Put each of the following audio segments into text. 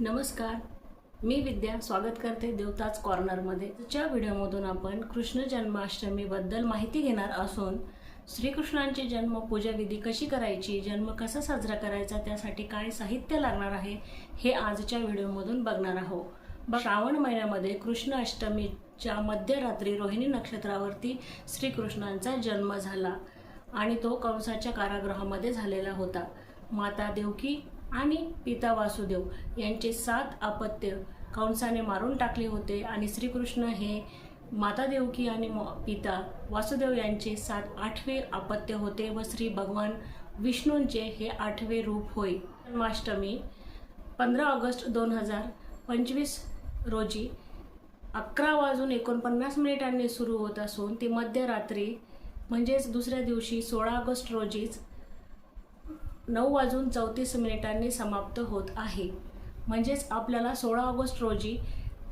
नमस्कार. मी विद्या स्वागत करते देवताच कॉर्नरमध्ये च्या व्हिडिओमधून आपण कृष्ण जन्माष्टमीबद्दल माहिती घेणार असून श्रीकृष्णांची जन्म पूजाविधी कशी करायची जन्म कसा साजरा करायचा त्यासाठी काय साहित्य लागणार आहे हे आजच्या व्हिडिओमधून बघणार आहोत. ब- श्रावण महिन्यामध्ये कृष्ण अष्टमीच्या मध्यरात्री रोहिणी नक्षत्रावरती श्रीकृष्णांचा जन्म झाला आणि तो कंसाच्या कारागृहामध्ये झालेला होता. माता देवकी आणि पिता वासुदेव यांचे सात अपत्य कंसाने मारून टाकले होते आणि श्रीकृष्ण हे माता देवकी आणि पिता वासुदेव यांचे सात आठवे अपत्य होते व श्री भगवान विष्णूंचे हे आठवे रूप होय. जन्माष्टमी पंधरा ऑगस्ट दोन हजार पंचवीस रोजी अकरा वाजून एकोणपन्नास मिनिटांनी सुरू होत असून ती मध्यरात्री म्हणजेच दुसऱ्या दिवशी सोळा ऑगस्ट रोजीच नऊ वाजून चौतीस मिनिटांनी समाप्त होत आहे. म्हणजेच आपल्याला सोळा ऑगस्ट रोजी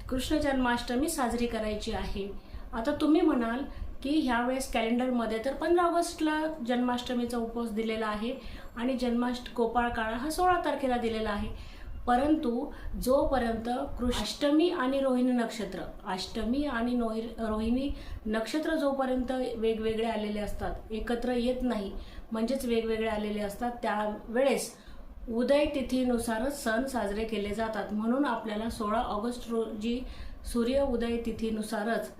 कृष्ण जन्माष्टमी साजरी करायची आहे. आता तुम्ही म्हणाल की ह्यावेळेस कॅलेंडरमध्ये तर पंधरा ऑगस्टला जन्माष्टमीचा उपवास दिलेला आहे आणि जन्माष्ट गोपाळ काळा हा सोळा तारखेला दिलेला आहे. परंतु जोपर्यंत कृष्ण अष्टमी आणि रोहिणी नक्षत्र अष्टमी आणि नोहि रोहिणी नक्षत्र जोपर्यंत वेगवेगळे आलेले असतात एकत्र येत नाही म्हणजेच वेगवेगळे आलेले असतात त्यावेळेस उदय तिथीनुसारच सण साजरे केले जातात. म्हणून आपल्याला सोळा ऑगस्ट रोजी सूर्य उदय तिथीनुसारच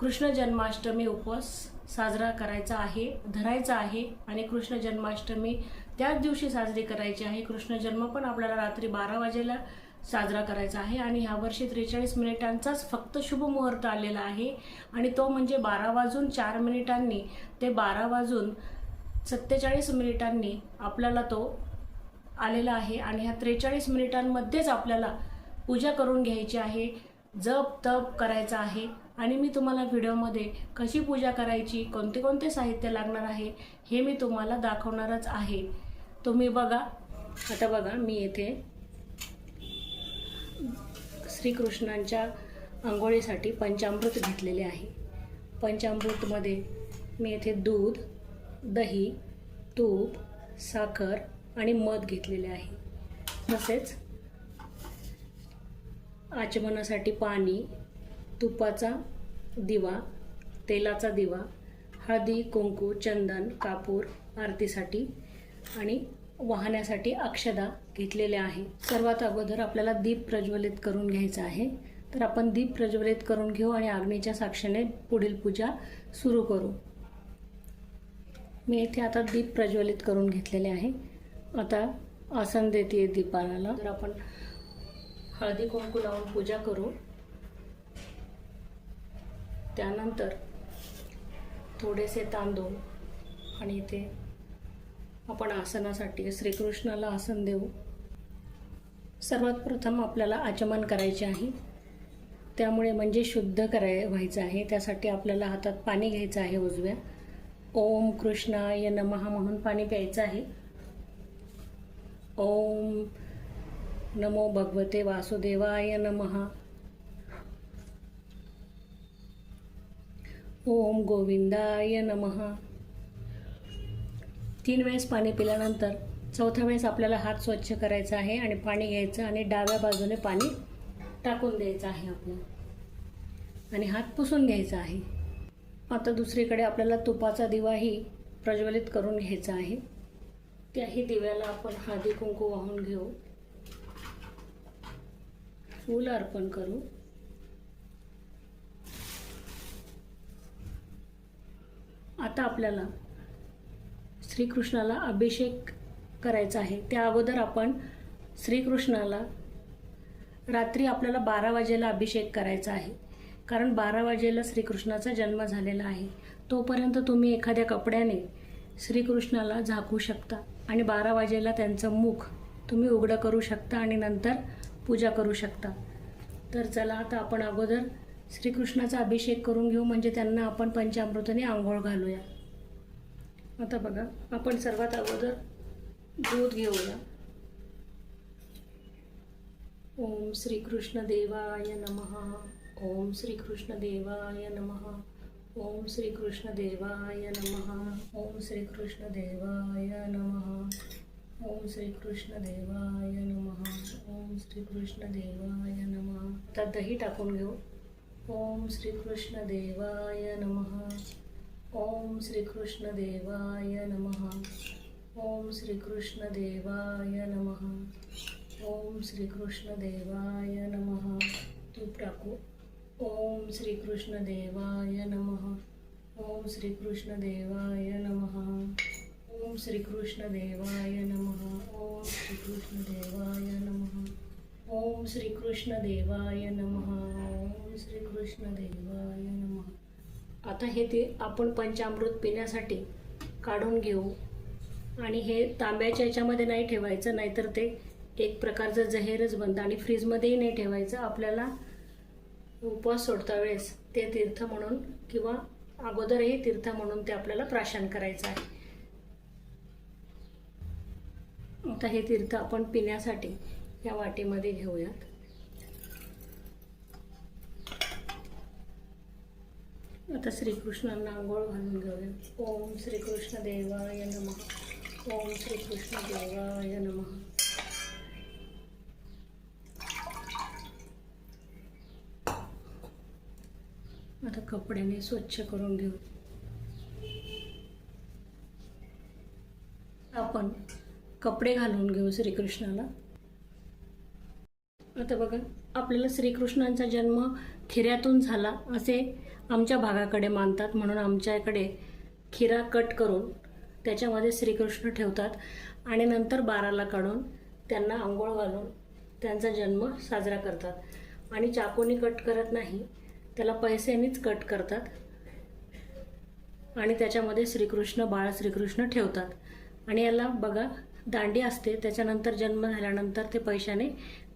कृष्ण जन्माष्टमी उपवास साजरा करायचा आहे धरायचा आहे आणि कृष्ण जन्माष्टमी त्याच दिवशी साजरी करायची आहे. कृष्ण जन्म पण आपल्याला रात्री बारा वाजेला साजरा करायचा आहे आणि ह्या वर्षी त्रेचाळीस मिनिटांचाच फक्त शुभ मुहूर्त आलेला आहे. आणि तो म्हणजे बारा वाजून चार मिनिटांनी ते बारा वाजून सत्तेचाळीस मिनिटांनी आपल्याला तो आलेला आहे. आणि ह्या त्रेचाळीस मिनिटांमध्येच आपल्याला पूजा करून घ्यायची आहे. जप तप करायचं आहे. आणि मी तुम्हाला व्हिडिओमध्ये कशी पूजा करायची कोणते कोणते साहित्य लागणार आहे हे मी तुम्हाला दाखवणारच आहे. तुम्ही बघा. आता बघा मी येथे श्रीकृष्णांच्या आंघोळीसाठी पंचामृत घेतलेले आहे. पंचामृतमध्ये मी येथे दूध दही तूप साखर आणि मध घेतलेले आहे. तसेच आचमनासाठी पाणी तुपाचा दिवा तेलाचा दिवा हळदी कुंकू चंदन कापूर आरतीसाठी आणि वाहण्यासाठी अक्षदा घेतलेल्या आहे. सर्वात अगोदर आपल्याला दीप प्रज्वलित करून घ्यायचा आहे. तर आपण दीप प्रज्वलित करून घेऊ आणि अग्नीच्या साक्षीने पुढील पूजा सुरू करू. मी इथे आता दीप प्रज्वलित करून घेतलेले आहे. आता आसन देते दीपाला. तर आपण हळदी कुंकू लावून पूजा करू. त्यानंतर थोडेसे तांदूळ आणि इथे आपण आसनासाठी श्रीकृष्णाला आसन देऊ. सर्वात प्रथम आपल्याला आचमन करायचे आहे. त्यामुळे म्हणजे शुद्ध कराय व्हायचं आहे. त्यासाठी आपल्याला हातात पाणी घ्यायचं आहे उजव्या. ओम कृष्णाय नमः म्हणून पाणी प्यायचं आहे. ओम नमो भगवते वासुदेवाय नमः. ओम गोविंदाय नमः. तीन वेळेस पाणी पिल्यानंतर चौथ्या वेळेस आपल्याला हात स्वच्छ करायचा आहे आणि पाणी घ्यायचं आणि डाव्या बाजूने पाणी टाकून द्यायचं आहे आपल्याला. आणि हात पुसून घ्यायचा आहे. आता दुसरीकडे आपल्याला तुपाचा दिवाही प्रज्वलित करून घ्यायचा आहे. त्याही दिव्याला आपण हळदी कुंकू वाहून घेऊ. फूल अर्पण करू. आता आपल्याला श्रीकृष्णाला अभिषेक करायचा आहे. त्या अगोदर आपण श्रीकृष्णाला रात्री आपल्याला बारा वाजेला अभिषेक करायचा आहे. कारण बारा वाजेला श्रीकृष्णाचा जन्म झालेला आहे. तोपर्यंत तुम्ही एखाद्या कपड्याने श्रीकृष्णाला झाकू शकता आणि बारा वाजेला त्यांचं मुख तुम्ही उघडं करू शकता आणि नंतर पूजा करू शकता. तर चला आता आपण अगोदर श्रीकृष्णाचा अभिषेक करून घेऊ. म्हणजे त्यांना आपण पंचामृताने आंघोळ घालूया. आता बघा आपण सर्वात अगोदर दूध घेऊया. ओम श्रीकृष्ण देवाय नमः. ओम श्रीकृष्ण देवाय नमः. ओम श्रीकृष्ण देवाय नमः. ओम श्रीकृष्ण देवाय नमः. ओम श्रीकृष्ण देवाय नमः. ओम श्रीकृष्ण देवाय नमः. आता दही टाकून घेऊ. ओम श्रीकृष्ण देवाय नमः. ओम श्री कृष्ण देवाय नमः। ओम श्री कृष्ण देवाय नमः। ओम श्री कृष्ण देवाय नमः। तूप टाकू ओम श्री कृष्ण देवाय नमः। ओम श्री कृष्ण देवाय नमः। ओम श्री कृष्ण देवाय नमः। ओम श्री कृष्ण देवाय नमः। ओम श्री कृष्ण देवाय नमः। ओम श्री कृष्ण देवाय नमः। आता हे ते आपण पंचामृत पिण्यासाठी काढून घेऊ. आणि हे तांब्याच्या याच्यामध्ये नाही ठेवायचं नाहीतर ते एक प्रकारचं जहेरच बनतं. आणि फ्रीजमध्येही नाही ठेवायचं. आपल्याला उपवास सोडता वेळेस ते तीर्थ म्हणून किंवा अगोदरही तीर्थ म्हणून ते आपल्याला प्राशन करायचं आहे. आता हे तीर्थ आपण पिण्यासाठी या वाटीमध्ये घेऊयात. आता श्रीकृष्णांना आंघोळ घालून घेऊया. ओम श्रीकृष्ण देवाय नमः. ओम श्रीकृष्ण देवाय नमः. आता कपड्याने स्वच्छ करून घेऊ. आपण कपडे घालून घेऊ श्रीकृष्णाला. आता बघा. आपल्याला श्रीकृष्णांचा जन्म खिऱ्यातून झाला असे आमच्या भागाकडे मानतात. म्हणून आमच्याकडे खिरा कट करून त्याच्यामध्ये श्रीकृष्ण ठेवतात आणि नंतर बाराला काढून त्यांना आंघोळ घालून त्यांचा जन्म साजरा करतात. आणि चाकूनी कट करत नाही त्याला पैशांनीच कट करतात. आणि त्याच्यामध्ये श्रीकृष्ण बाळ श्रीकृष्ण ठेवतात. आणि याला बघा दांडी असते त्याच्यानंतर जन्म झाल्यानंतर ते पैशाने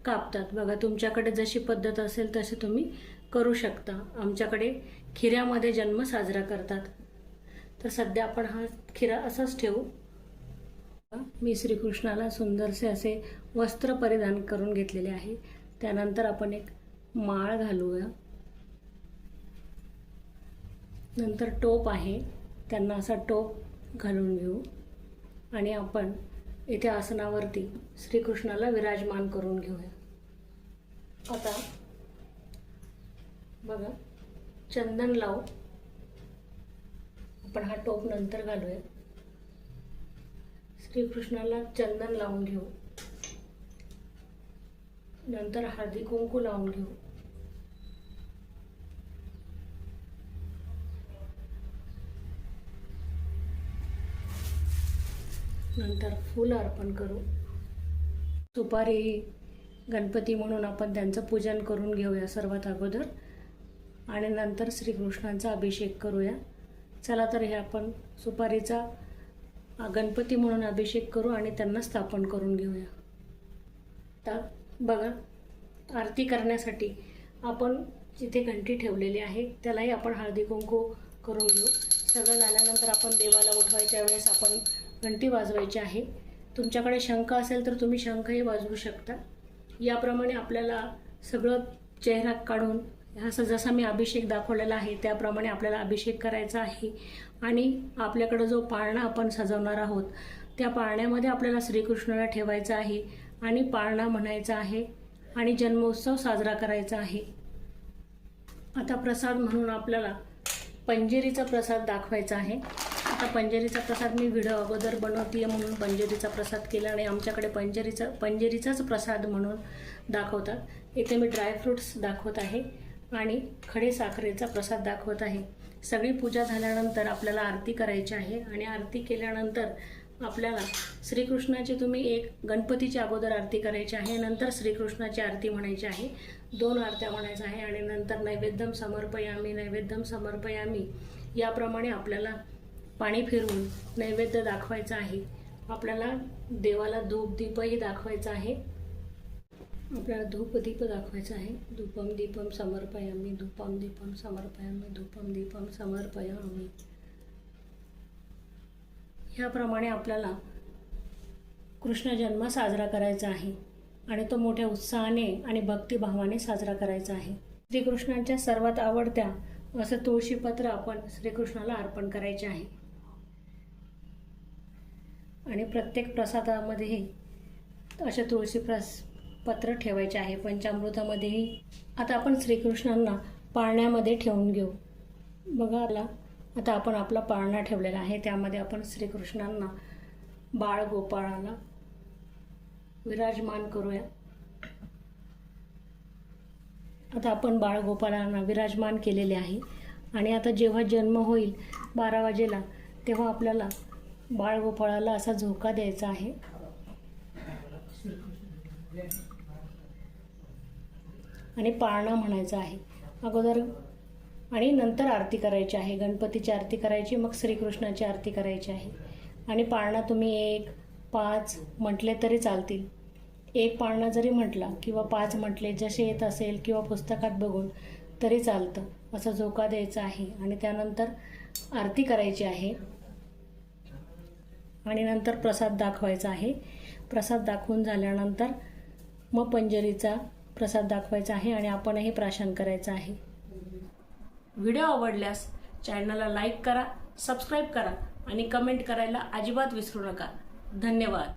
कापतात. बघा तुमच्याकडे जशी पद्धत असेल तसे तुम्ही करू शकता. आमच्याकडे खिऱ्यामध्ये जन्म साजरा करतात. तर सध्या आपण हा खिरा असाच ठेवू. मी श्रीकृष्णाला सुंदरसे असे वस्त्र परिधान करून घेतलेले आहे. त्यानंतर आपण एक माळ घालूया. नंतर टोप आहे. त्यांना असा टोप घालून घेऊ. आणि आपण इथे आसनावरती श्रीकृष्णाला विराजमान करून घेऊया. आता बघा चंदन लावू. आपण हा टोप नंतर घालूया. श्रीकृष्णाला चंदन लावून घेऊ. नंतर हळदी कुंकू लावून घेऊ. नंतर फूल अर्पण करू. सुपारी गणपती म्हणून आपण त्यांचं पूजन करून घेऊया सर्वात अगोदर. आणि नंतर श्रीकृष्णांचा अभिषेक करूया. चला तर हे आपण सुपारीचा गणपती म्हणून अभिषेक करू आणि त्यांना स्थापन करून घेऊया. तर बघा आरती करण्यासाठी आपण जिथे घंटी ठेवलेली आहे त्यालाही आपण हळदी कुंकू करून घेऊ. सगळं झाल्यानंतर आपण देवाला उठवायच्या वेळेस आपण घंटी वाजवायची आहे. तुमच्याकडे शंख असेल तर तुम्ही शंखही वाजवू शकता. याप्रमाणे आपल्याला सगळं चेहरा काढून असं जसा मी अभिषेक दाखवलेला आहे त्याप्रमाणे आपल्याला अभिषेक करायचा आहे. आणि आपल्याकडं जो पाळणा आपण सजवणार आहोत त्या पाळण्यामध्ये आपल्याला श्रीकृष्णाला ठेवायचं आहे आणि पाळणा म्हणायचा आहे आणि जन्मोत्सव साजरा करायचा आहे. आता प्रसाद म्हणून आपल्याला पंजेरीचा प्रसाद दाखवायचा आहे. आता पंजेरीचा प्रसाद मी व्हिडिओ अगोदर बनवतीये म्हणून पंजेरीचा प्रसाद केला आणि आमच्याकडे पंजेरीचा पंजेरीचाच प्रसाद म्हणून दाखवतात. इथे मी ड्रायफ्रूट्स दाखवत आहे आणि खडे साखरेचा प्रसाद दाखवत आहे. सगळी पूजा झाल्यानंतर आपल्याला आरती करायची आहे आणि आरती केल्यानंतर आपल्याला श्रीकृष्णाची तुम्ही एक गणपतीची अगोदर आरती करायची आहे नंतर श्रीकृष्णाची आरती म्हणायची आहे दोन आरत्या म्हणायच्या आहे आणि नंतर नैवेद्यम समर्पयामी नैवेद्यम समर्पयामी. याप्रमाणे आपल्याला पाणी फिरवून नैवेद्य दाखवायचं आहे. आपल्याला देवाला धूप दीपही दाखवायचा आहे. आपल्याला धूप दीप दाखवायचा आहे. धूपम दीपम समर्पयामी धूपम दीपम समर्पयामी धूपम दीपम समर्पयामी. ह्याप्रमाणे आपल्याला कृष्ण जन्म साजरा करायचा आहे आणि तो मोठ्या उत्साहाने आणि भक्तिभावाने साजरा करायचा आहे. श्रीकृष्णांच्या सर्वात आवडत्या असं तुळशीपत्र आपण श्रीकृष्णाला अर्पण करायचे आहे. आणि प्रत्येक प्रसादामध्येही असे तुळशी प्रस पत्र ठेवायचे आहे. पंचामृतामध्येही. आता आपण श्रीकृष्णांना पाळण्यामध्ये ठेवून घेऊ. बघा आला आता आपण आपला पाळणा ठेवलेला आहे. त्यामध्ये आपण श्रीकृष्णांना बाळ गोपाळाला विराजमान करूया. आता आपण बाळगोपाळांना विराजमान केलेले आहे. आणि आता जेव्हा जन्म होईल बारा वाजेला तेव्हा आपल्याला बाळ बाळगोपाळाला असा झोका द्यायचा आहे. आणि पाळणा म्हणायचा आहे. अगोदर आणि नंतर आरती करायची आहे. गणपतीची आरती करायची मग श्रीकृष्णाची आरती करायची आहे. आणि पाळणा तुम्ही एक पाच म्हटले तरी चालतील. एक पाळणा जरी म्हटला किंवा पाच म्हटले जसे येत असेल किंवा पुस्तकात बघून तरी चालतं. असा झोका द्यायचा आहे. आणि त्यानंतर आरती करायची आहे. आणि नंतर प्रसाद दाखवायचा आहे. प्रसाद दाखवून झाल्यानंतर मग पंजरीचा प्रसाद दाखवायचा आहे आणि आपणही प्राशन करायचं आहे. व्हिडिओ आवडल्यास चॅनलला लाईक करा सबस्क्राईब करा आणि कमेंट करायला अजिबात विसरू नका. धन्यवाद.